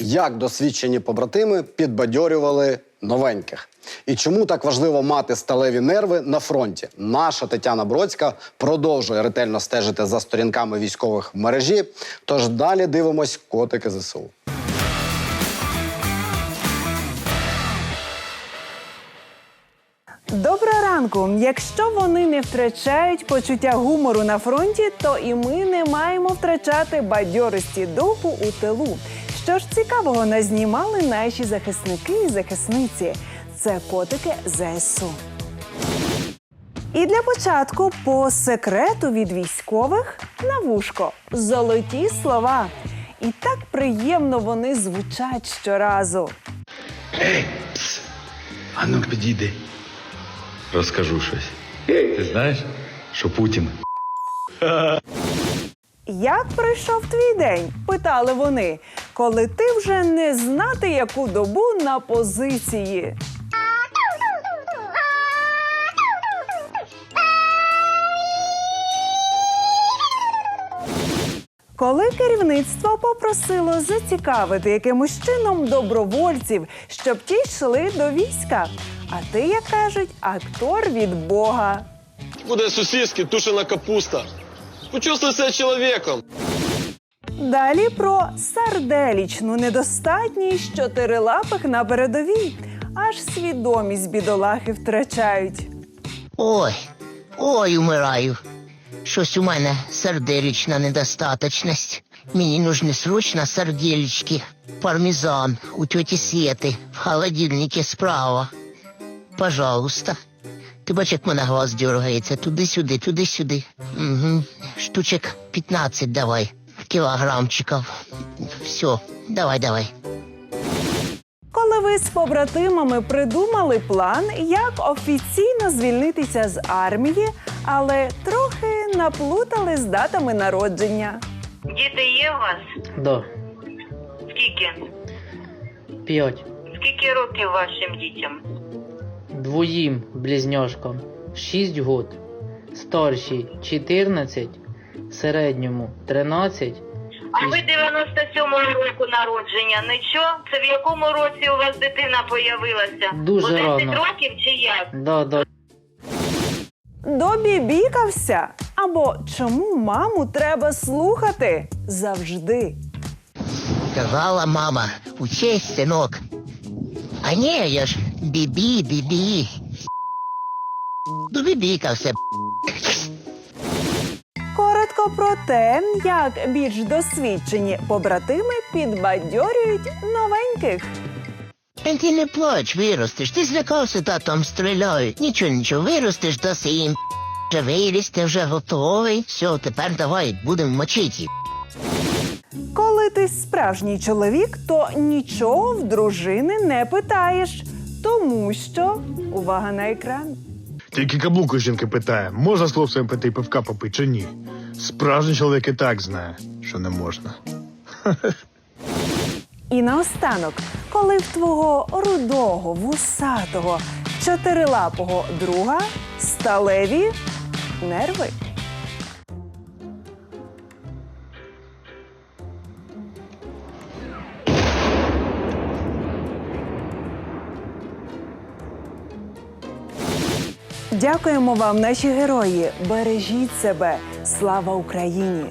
як досвідчені побратими підбадьорювали новеньких. І чому так важливо мати сталеві нерви на фронті? Наша Тетяна Бродська продовжує ретельно стежити за сторінками військових в мережі. Тож далі дивимось котики ЗСУ. Доброго ранку! Якщо вони не втрачають почуття гумору на фронті, то і ми не маємо втрачати бадьорості духу у тилу. Що ж цікавого назнімали наші захисники і захисниці? Це котики ЗСУ. І для початку по секрету від військових на вушко золоті слова. І так приємно вони звучать щоразу. А ну підійди. Розкажу щось. Ти знаєш, що Путін Як пройшов твій день? питали вони, коли ти вже не знати яку добу на позиції. Коли керівництво попросило зацікавити якимось чином добровольців, щоб ті йшли до війська. А ти, як кажуть, актор від Бога. Буде сусідськи, тушена капуста. Почувствуй себе чоловіком. Далі про сарделічну недостатність чотирилапих на передовій. Аж свідомість бідолахи втрачають. Ой, ой, умираю. Щось у мене сердечна недостаточність. Мені нужны срочно сарделечки. Пармезан у тети Светы в холодильнике справа. Пожалуйста. Ти бачиш, як мене глаз дергається. Туди-сюди, туди-сюди. Угу. Штучок 15 давай. Кілограмчиків. Все, давай, давай. Коли ви з побратимами придумали план, як офіційно звільнитися з армії, але трохи наплутали з датами народження. Діти є у вас? Да, Скільки? п'ять. Скільки років вашим дітям? Двоїм близньошкам 6 год. Старшій 14, середньому 13. А ви 97-го року народження. Нічого? Це в якому році у вас дитина появилася? Дуже У 10 рано. років чи як? Да, да. Добібікався? Або чому маму треба слухати завжди? Сказала мама, учись, синок. А ні, я ж бібі, бібі. Добібікався. Про те, як більш досвідчені побратими підбадьорюють новеньких. Ти не плач, виростеш. Ти злякався, татом стріляють. Нічого, нічого, виростеш до сім. Вже виріс, ти вже готовий. Все, тепер давай, будемо мочити. Коли ти справжній чоловік, то нічого в дружини не питаєш, тому що увага на екран. Тільки каблуку жінки питає, можна з хлопцем пити пивка попити чи ні. Справжній чоловік і так знає, що не можна. І наостанок, коли в твого рудого, вусатого, чотирилапого друга сталеві нерви. Дякуємо вам, наші герої. Бережіть себе. Слава Україні!